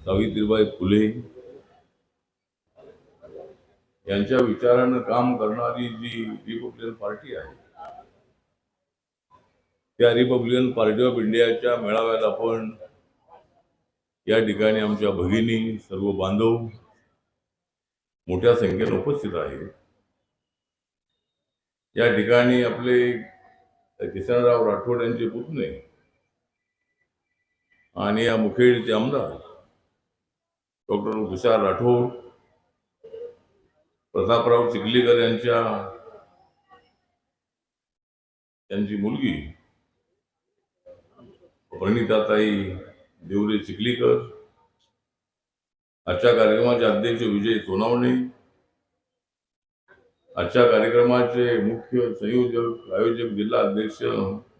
सावित्रीबाई फुले यांच्या विचारानं काम करणारी जी रिपब्लिकन पार्टी आहे त्या रिपब्लिकन पार्टी ऑफ इंडियाच्या मेळाव्यात आपण या ठिकाणी आमच्या भगिनी सर्व बांधव मोठ्या संख्येने उपस्थित आहेत. या ठिकाणी आपले किसनराव राठोड यांचे पुतणे आणि या मुखेडचे आमदार डॉक्टर तुषार राठोड प्रतापराव चिखलीकर यांच्या त्यांची मुलगी प्रणिताताई देवरे चिखलीकर. आजच्या कार्यक्रमाचे अध्यक्ष विजय सोनावणे. आजच्या कार्यक्रमाचे मुख्य संयोजक आयोजक जिल्हा अध्यक्ष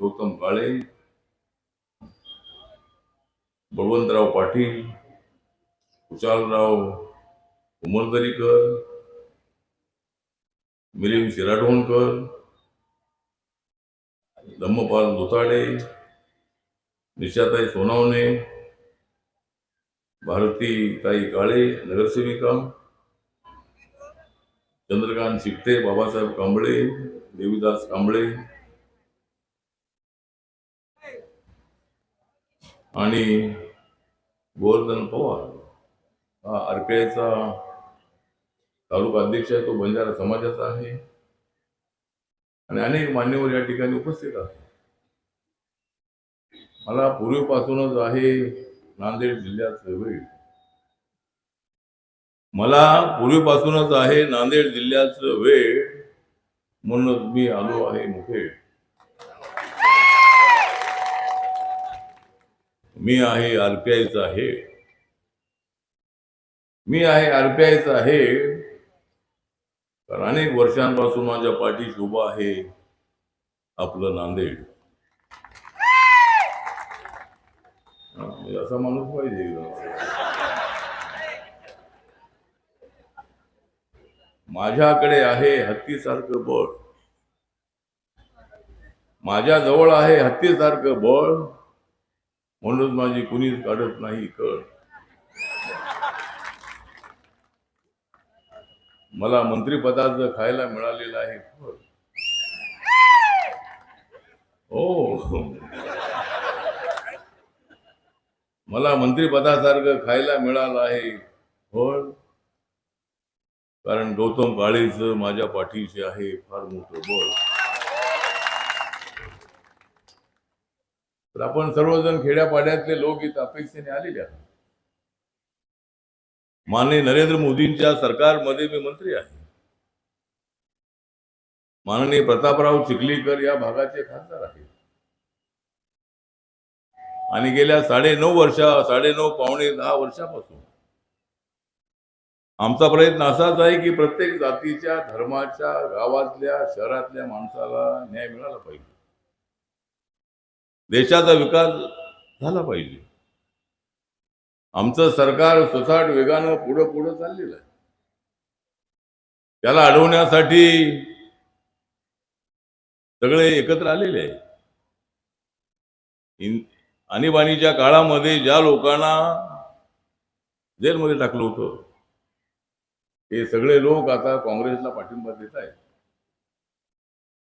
गौतम काळे बळवंतराव पाटील कुशालराव उमरदरीकर मिलिंद शिराढोणकर धम्मपाल दोताडे निशाताई सोनावणे भारती ताई काळे नगरसेविका चंद्रकांत शिकते बाबासाहेब कांबळे देवीदास कांबळे. आणि गोवर्धन पवार. हा आरपीआयचा तालुका अध्यक्ष आहे तो बंजारा समाजाचा आहे. आणि अनेक मान्यवर या ठिकाणी उपस्थित आहेत. मला पूर्वीपासूनच आहे नांदेड जिल्ह्यात वेळ. मला पूर्वीपासूनच आहे नांदेड जिल्ह्याचं वेळ. म्हणूनच मी आलो आहे मुखेड. मी आहे आरपीआयचा आहे मी आहे आरपीआयचा आहे कारण अनेक वर्षांपासून माझ्या पाठीशी उभा आहे आपलं नांदेड. म्हणजे असा माणूस पाहिजे. माझ्याकडे आहे हत्तीसारखं बळ. माझ्या जवळ आहे हत्तीसारखं बळ. म्हणून माझी कुणीच काढत नाही कळ. मला मंत्रीपदाचं खायला मिळालेलं आहे फळ. हो. मला मंत्रीपदासारखं खायला मिळालं आहे कारण गौतम काळेचं माझ्या पाठीशी आहे फार मोठं बळ. तर आपण सर्वजण खेड्यापाड्यातले लोक इथं अपेक्षेने आलेले आहात. माननीय नरेंद्र मोदींच्या सरकारमध्ये मी मंत्री आहे. माननीय प्रतापराव चिखलीकर या भागाचे खासदार आहेत. आणि गेल्या साडे नऊ वर्षा साडे नऊ पावणे दहा वर्षापासून आमचा प्रयत्न असाच आहे की प्रत्येक जातीच्या धर्माच्या गावातल्या शहरातल्या माणसाला न्याय मिळाला पाहिजे. देशाचा विकास झाला पाहिजे. आमचं सरकार सुसाट वेगानं पुढं पुढं चाललेलं आहे. त्याला अडवण्यासाठी सगळे एकत्र आलेले आहे आणीबाणीच्या काळामध्ये ज्या लोकांना जेलमध्ये टाकलं होतं हे सगळे लोक आता काँग्रेसला पाठिंबा देत आहेत.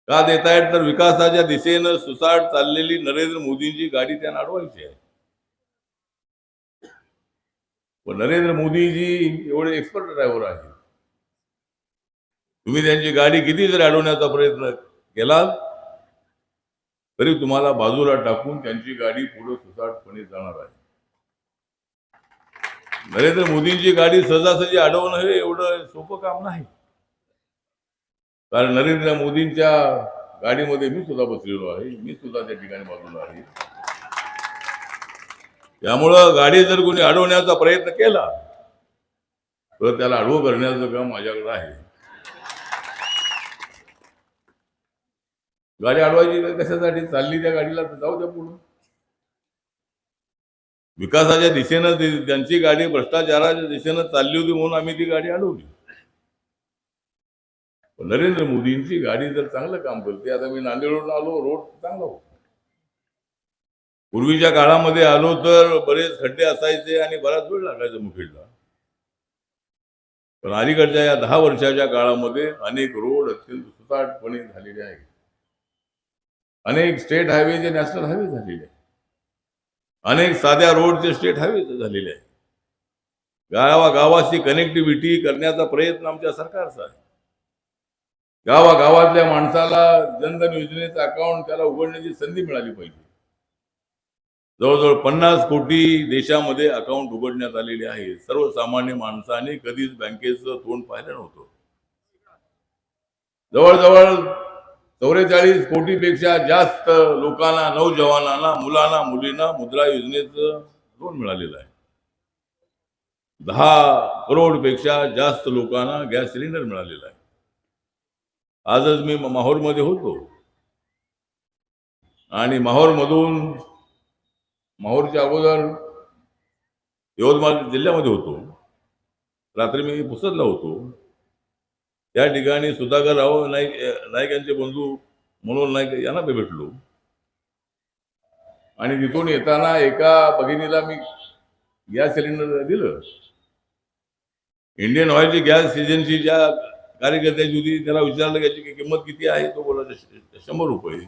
का देत आहेत? तर विकासाच्या दिशेनं सुसाट चाललेली नरेंद्र मोदींची गाडी त्यांना अडवायची आहे. पण नरेंद्र मोदीजी एवढे एक्सपर्ट ड्रायव्हर आहेत. तुम्ही त्यांची गाडी किती जरी अडवण्याचा प्रयत्न केला तरी तुम्हाला बाजूला टाकून त्यांची गाडी पुढे सुसाटपणे जाणार आहे. नरेंद्र मोदींची गाडी सहजासहजी अडवणं हे एवढं सोपं काम नाही. कारण नरेंद्र मोदींच्या गाडीमध्ये मी सुद्धा बसलेलो आहे. मी सुद्धा त्या ठिकाणी बाजूला आहे. त्यामुळं गाडी जर कोणी अडवण्याचा प्रयत्न केला तर त्याला अडवं करण्याचं काम माझ्याकडे आहे. गाडी अडवायची कशासाठी? चालली त्या गाडीला तर जाऊ द्या पुढं. विकासाच्या दिशेनं ती- त्यांची गाडी भ्रष्टाचाराच्या दिशेनं चालली होती म्हणून आम्ही ती गाडी अडवली. पण नरेंद्र मोदींची गाडी जर चांगलं काम करते आता मी नांदेडवरून आलो रोड चांगला होतो. पूर्वीच्या काळामध्ये आलो तर बरेच खड्डे असायचे आणि बराच वेळ लागायचा मुखेडला. पण अलीकडच्या या दहा वर्षाच्या काळामध्ये अनेक रोड अत्यंत सुताटपणे झालेले आहेत. अनेक स्टेट हायवे जे नॅशनल हायवे झालेले आहेत. अनेक साध्या रोडचे स्टेट हायवे झालेले आहे गावागावाची कनेक्टिव्हिटी करण्याचा प्रयत्न आमच्या सरकारचा आहे. गावागावातल्या माणसाला जनधन योजनेचं अकाउंट त्याला उघडण्याची संधी मिळाली पाहिजे. जवळजवळ पन्नास कोटी देशामध्ये अकाउंट उघडण्यात आलेले आहे. सर्वसामान्य माणसाने कधीच बँकेचं तोंड पाहिलं नव्हतं. जवळजवळ चौवेचाळीस कोटीपेक्षा जास्त लोकांना नौजवानांना मुलांना मुलींना मुद्रा योजनेचं लोन मिळालेलं आहे. दहा करोडपेक्षा जास्त लोकांना गॅस सिलेंडर मिळालेला आहे. आजच मी माहूरमध्ये होतो. आणि माहूरमधून माहूरच्या अगोदर यवतमाळ जिल्ह्यामध्ये होतो. रात्री मी पुसदला होतो. त्या ठिकाणी सुधाकर राव नाईक नाईक यांचे बंधू मनोहर नाईक यांना मी भेटलो. आणि तिथून येताना एका भगिनीला मी गॅस सिलेंडर दिलं. इंडियन ऑइलची गॅस एजन्सी ज्या कार्यकर्त्याची होती त्याला विचारलं याची किंमत किती आहे? तो बोला शंभर रुपये.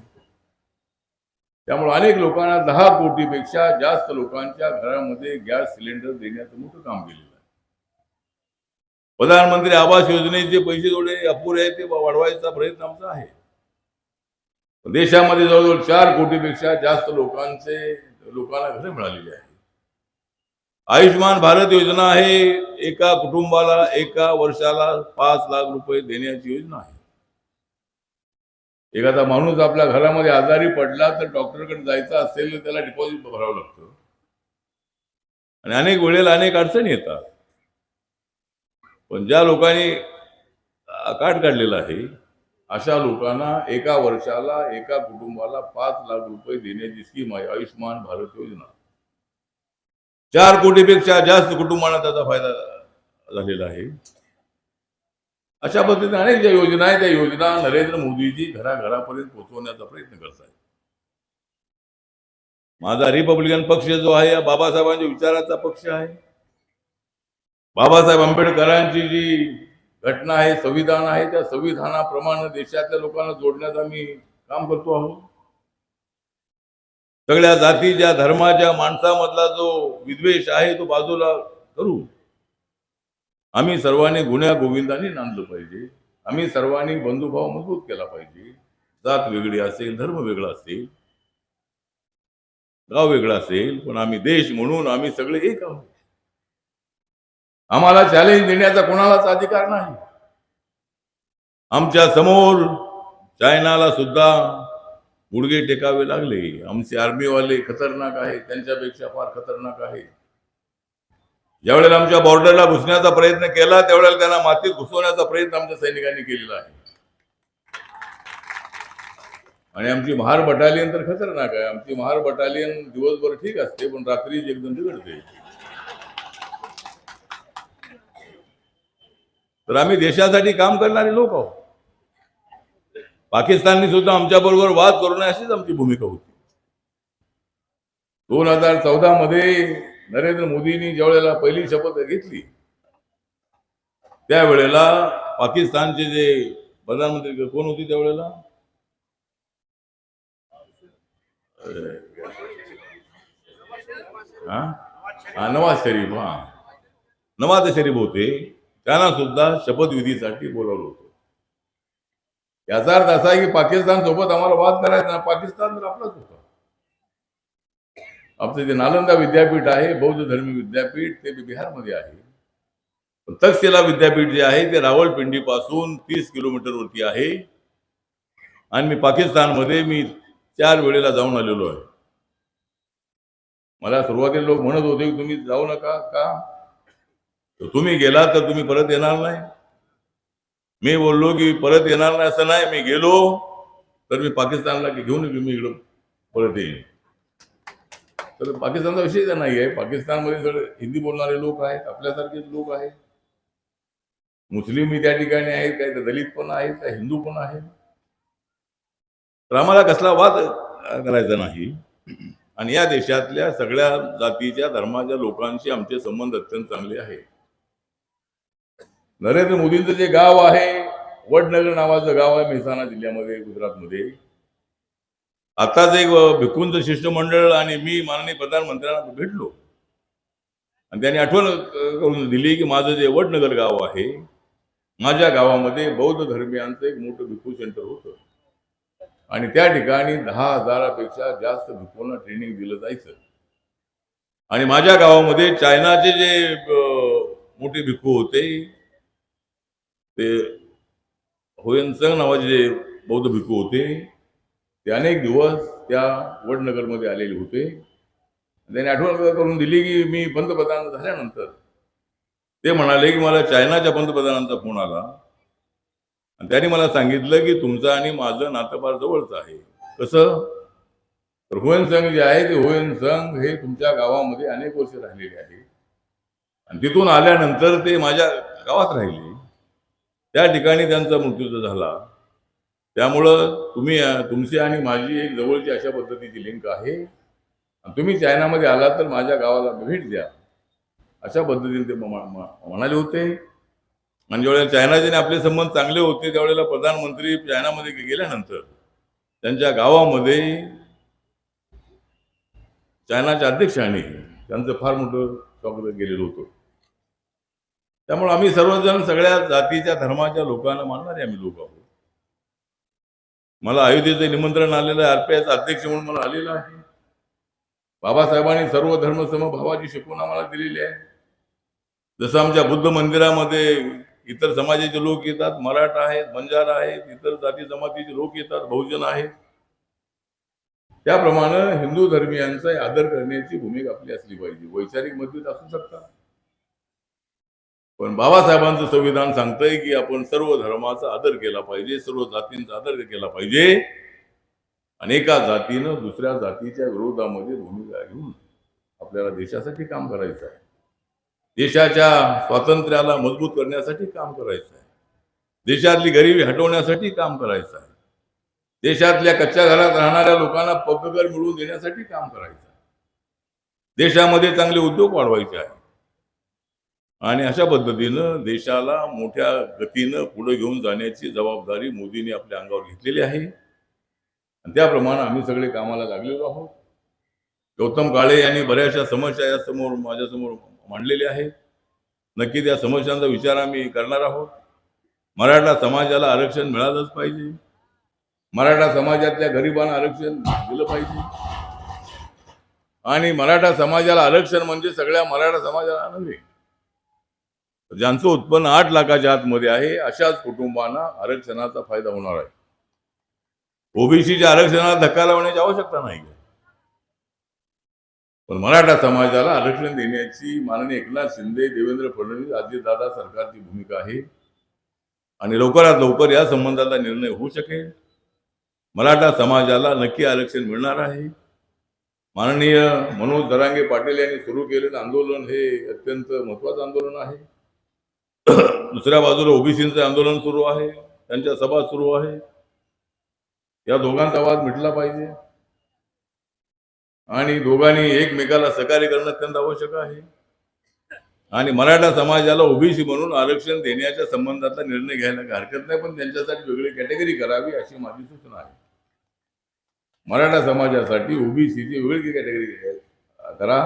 त्यामुळे अनेक लोकांना दहा कोटीपेक्षा जास्त लोकांच्या घरामध्ये गॅस सिलेंडर देण्याचं मोठं काम केलं. प्रधानमंत्री आवास योजनेचे पैसे थोडे अपुरे आहेत ते वाढवायचा प्रयत्न आमचा आहे. देशामध्ये जवळजवळ चार कोटीपेक्षा जास्त लोकांचे लोकांना घरे मिळालेली आहे आयुष्यमान भारत योजना आहे एका कुटुंबाला एका वर्षाला पाच लाख रुपये देण्याची योजना आहे. एखादा माणूस आपल्या घरामध्ये आजारी पडला तर डॉक्टरकडे जायचं असेल तर त्याला डिपॉझिट भरावं लागतं. आणि अनेक वेळेला अनेक अडचणी येतात. पण ज्या लोकांनी काट काढलेला आहे अशा लोकांना एका वर्षाला एका कुटुंबाला पाच लाख रुपये देण्याची स्कीम आहे आयुष्यमान भारत योजना. चार कोटीपेक्षा जास्त कुटुंबांना त्याचा फायदा झालेला आहे. अशा पद्धतीने अनेक ज्या योजना आहेत त्या योजना नरेंद्र मोदीजी घराघरापर्यंत पोहोचवण्याचा प्रयत्न करत आहेत माझा रिपब्लिकन पक्ष जो आहे हा बाबासाहेबांच्या विचाराचा पक्ष आहे. बाबासाहेब आंबेडकरांची जी घटना आहे संविधान आहे त्या संविधानाप्रमाणे देशातल्या लोकांना जोडण्याचं आम्ही काम करतो आहोत. सगळ्या जातीच्या धर्माच्या माणसामधला जो विद्वेष आहे तो बाजूला करू आम्ही सर्वांनी गुन्ह्या गोविंदाने नांदलं पाहिजे. आम्ही सर्वांनी बंधुभाव मजबूत केला पाहिजे. जात वेगळी असेल धर्म वेगळा असेल गाव वेगळा असेल पण आम्ही देश म्हणून आम्ही सगळे एक आहोत. आम्हाला चॅलेंज देण्याचा कोणालाच अधिकार नाही. आमच्यासमोर चायनाला सुद्धा गुडघे टेकावे लागले. आमचे आर्मीवाले खतरनाक आहे त्यांच्यापेक्षा फार खतरनाक आहे ज्यावेळेला आमच्या बॉर्डरला घुसण्याचा प्रयत्न केला त्यावेळेला त्यांना मातीत घुसवण्याचा प्रयत्न आमच्या सैनिकांनी केलेला आहे. आणि आमची महार बटालियन तर खतरनाक आहे. आमची महार बटालियन दिवसभर ठीक असते पण रात्री एकदम बिघडते. तर आम्ही देशासाठी काम करणारे लोक आहोत. पाकिस्ताननी सुद्धा आमच्या बरोबर वाद करू नये अशीच आमची भूमिका होती. दोन हजार चौदा मध्ये नरेंद्र मोदींनी ज्यावेळेला पहिली शपथ घेतली त्यावेळेला पाकिस्तानचे जे प्रधानमंत्री कोण होते त्यावेळेला? हा नवाज शरीफ हा. नवाज शरीफ होते. त्यांना सुद्धा शपथविधीसाठी बोलवलं होतं. याचा अर्थ असा आहे की पाकिस्तान सोबत आम्हाला वाद करायचा नाही. पाकिस्तान तर आपलाच होता. आमचं जे नालंदा विद्यापीठ आहे बौद्ध धर्मी विद्यापीठ ते बिहारमध्ये आहे. तक्षशिला विद्यापीठ जे आहे ते रावळपिंडीपासून तीस किलोमीटरवरती आहे. आणि मी पाकिस्तानमध्ये मी चार वेळेला जाऊन आलेलो आहे. मला सुरुवातीला लोक म्हणत होते की तुम्ही जाऊ नका का? तुम्ही गेला तर तुम्ही परत येणार नाही. मी बोललो की परत येणार नाही असं नाही मी गेलो तर मी पाकिस्तानला घेऊन मी इकडं परत येईन. तर पाकिस्तानचा विषय नाही आहे पाकिस्तानमध्ये सगळे हिंदी बोलणारे लोक आहेत आपल्यासारखेच लोक आहेत. मुस्लिमही त्या ठिकाणी आहेत काही तर दलित पण आहेत काही हिंदू पण आहेत. तर आम्हाला कसला वाद करायचा नाही. आणि या देशातल्या सगळ्या जातीच्या धर्माच्या लोकांशी आमचे संबंध अत्यंत चांगले आहेत. नरेंद्र मोदींचं जे गाव आहे वडनगर नावाचं गाव आहे मेहसाणा जिल्ह्यामध्ये गुजरातमध्ये. आताच एक अ, शिष्टमंडळ आणि मी माननीय प्रधानमंत्र्यांना भेटलो. आणि त्यांनी आठवण करून दिली की माझं जे वडनगर गाव आहे माझ्या गावामध्ये बौद्ध धर्मियांचं एक मोठं भिकू सेंटर होतं. आणि त्या ठिकाणी दहा हजारापेक्षा जास्त भिकूंना ट्रेनिंग दिलं जायचं. आणि माझ्या गावामध्ये चायनाचे जे मोठे भिकू होते ते होयनसंग नावाचे जे बौद्ध भिक्खू होते ते अनेक दिवस त्या वडनगरमध्ये आलेले होते. त्यांनी आठवण करून दिली की मी पंतप्रधान झाल्यानंतर ते म्हणाले की मला चायनाच्या पंतप्रधानांचा फोन आला. आणि त्यांनी मला सांगितलं की तुमचं आणि माझं नातं फार जवळचं आहे. कसं? तर हुएन संघ जे आहे ते हुएन संघ हे तुमच्या गावामध्ये अनेक वर्ष राहिलेले आहे. आणि तिथून आल्यानंतर ते माझ्या गावात राहिले. त्या ठिकाणी त्यांचा मृत्यू झाला. त्यामुळं तुम्ही तुमची आणि माझी एक जवळची अशा पद्धतीची लिंक आहे. तुम्ही चायनामध्ये आलात तर माझ्या गावाला भेट द्या. अशा पद्धतीने ते म्हणाले होते. आणि ज्यावेळेला चायनाजीने आपले संबंध चांगले होते त्यावेळेला प्रधानमंत्री चायनामध्ये गेल्यानंतर त्यांच्या गावामध्ये चायनाच्या अध्यक्षांनी त्यांचं फार मोठं स्वागत केलेलं होतं. त्यामुळे आम्ही सर्वजण सगळ्या जातीच्या धर्माच्या लोकांना मानणारे आम्ही लोक आहोत. मला अयोध्येचं निमंत्रण आलेलं आहे आरपीआयचा अध्यक्ष म्हणून मला आलेलं आहे. बाबासाहेबांनी सर्व धर्म समभावाची शिकवण आम्हाला दिलेली आहे. जसं आमच्या बुद्ध मंदिरामध्ये इतर समाजाचे लोक येतात मराठा आहेत बंजारा आहेत इतर जाती जमातीचे लोक येतात बहुजन आहेत. त्याप्रमाणे हिंदू धर्मियांचा आदर करण्याची भूमिका आपली असली पाहिजे. वैचारिक मतभेद असू शकतात. पण बाबासाहेबांचं संविधान सांगतंय की आपण सर्व धर्माचा आदर केला पाहिजे सर्व जातींचा आदर केला पाहिजे. आणि एका जातीनं दुसऱ्या जातीच्या विरोधामध्ये भूमिका घेऊन आपल्याला देशासाठी काम करायचं आहे देशाच्या स्वातंत्र्याला मजबूत करण्यासाठी काम करायचं आहे देशातली गरिबी हटवण्यासाठी काम करायचं आहे देशातल्या कच्च्या घरात राहणाऱ्या लोकांना पक्कघर मिळवून देण्यासाठी काम करायचं आहे देशामध्ये चांगले उद्योग वाढवायचे आहे आणि अशा पद्धतीनं देशाला मोठ्या गतीनं पुढे घेऊन जाण्याची जबाबदारी मोदींनी आपल्या अंगावर घेतलेली आहे. आणि त्याप्रमाणे आम्ही सगळे कामाला लागलेलो आहोत. गौतम काळे यांनी बऱ्याचशा समस्या या समोर माझ्यासमोर मांडलेल्या आहेत. नक्की त्या समस्यांचा विचार आम्ही करणार आहोत. मराठा समाजाला आरक्षण मिळालंच पाहिजे. मराठा समाजातल्या गरिबांना आरक्षण दिलं पाहिजे. आणि मराठा समाजाला आरक्षण म्हणजे सगळ्या मराठा समाजाला नव्हे. ज्यांचं उत्पन्न आठ लाखाच्या आतमध्ये आहे अशाच कुटुंबांना आरक्षणाचा फायदा होणार आहे. ओबीसीच्या आरक्षणाला धक्का लावण्याची आवश्यकता नाही. पण मराठा समाजाला आरक्षण देण्याची माननीय एकनाथ शिंदे देवेंद्र फडणवीस अजितदादा सरकारची भूमिका आहे. आणि लवकरात लवकर या संबंधाचा निर्णय होऊ शकेल. मराठा समाजाला नक्की आरक्षण मिळणार आहे. माननीय मनोज दरांगे पाटील यांनी सुरू केलेलं आंदोलन हे अत्यंत महत्वाचं आंदोलन आहे. दुसऱ्या बाजूला ओबीसीचं आंदोलन सुरू आहे त्यांच्या सभा सुरू आहे. या दोघांचा वाद मिटला पाहिजे. आणि दोघांनी एकमेकाला सहकार्य करणं अत्यंत आवश्यक आहे. आणि मराठा समाजाला ओबीसी म्हणून आरक्षण देण्याच्या संबंधातला निर्णय घ्यायला हरकत नाही पण त्यांच्यासाठी वेगळी कॅटेगरी करावी अशी माझी सूचना आहे. मराठा समाजासाठी ओबीसीची वेगळी कॅटेगरी करा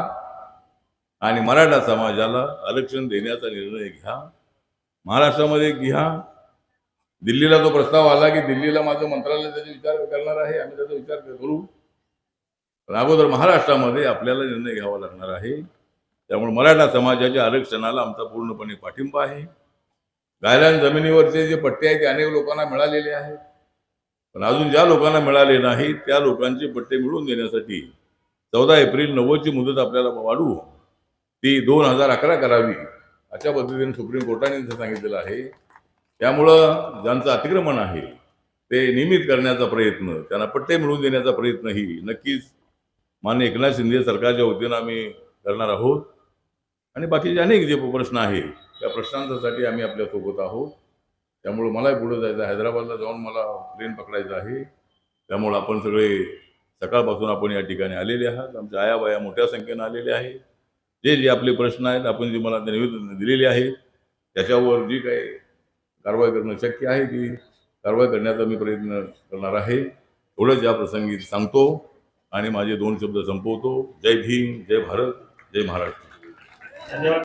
आणि मराठा समाजाला आरक्षण देण्याचा निर्णय घ्या. महाराष्ट्रामध्ये घ्या दिल्लीला तो प्रस्ताव आला की दिल्लीला माझं मंत्रालय त्याचा विचार करणार आहे आम्ही त्याचा विचार करू. पण अगोदर महाराष्ट्रामध्ये आपल्याला निर्णय घ्यावा लागणार आहे. त्यामुळे मराठा समाजाच्या आरक्षणाला आमचा पूर्णपणे पाठिंबा आहे. गायलान जमिनीवरचे जे पट्टे आहेत ते अनेक लोकांना मिळालेले आहेत. पण अजून ज्या लोकांना मिळाले नाही त्या लोकांचे पट्टे मिळवून देण्यासाठी चौदा एप्रिल नव्वदची मुदत आपल्याला वाढवू ती दोन हजार अकरा करावी. अशा पद्धतीने सुप्रीम कोर्टाने इथं सांगितलेलं आहे त्यामुळं ज्यांचं अतिक्रमण आहे ते नियमित करण्याचा प्रयत्न त्यांना पट्टे मिळवून देण्याचा प्रयत्नही नक्कीच मान्य एकनाथ शिंदे सरकारच्या वतीनं आम्ही करणार आहोत. आणि बाकीचे अनेक जे प्रश्न आहे त्या प्रश्नांसाठी आम्ही आपल्यासोबत आहोत. त्यामुळं मलाही पुढे जायचं आहे. हैदराबादला जाऊन मला ट्रेन पकडायचं आहे. त्यामुळं आपण सगळे सकाळपासून आपण या ठिकाणी आलेले आहात. आमच्या आयाबाया मोठ्या संख्येनं आलेले आहेत. जे जे आपले प्रश्न आहेत आपण जे मला निवेदन दिलेले आहे त्याच्यावर जी काही कारवाई करणं शक्य आहे ती कारवाई करण्याचा मी प्रयत्न करणार आहे. एवढंच या प्रसंगी सांगतो आणि माझे दोन शब्द संपवतो. जय भीम जय भारत जय महाराष्ट्र. धन्यवाद.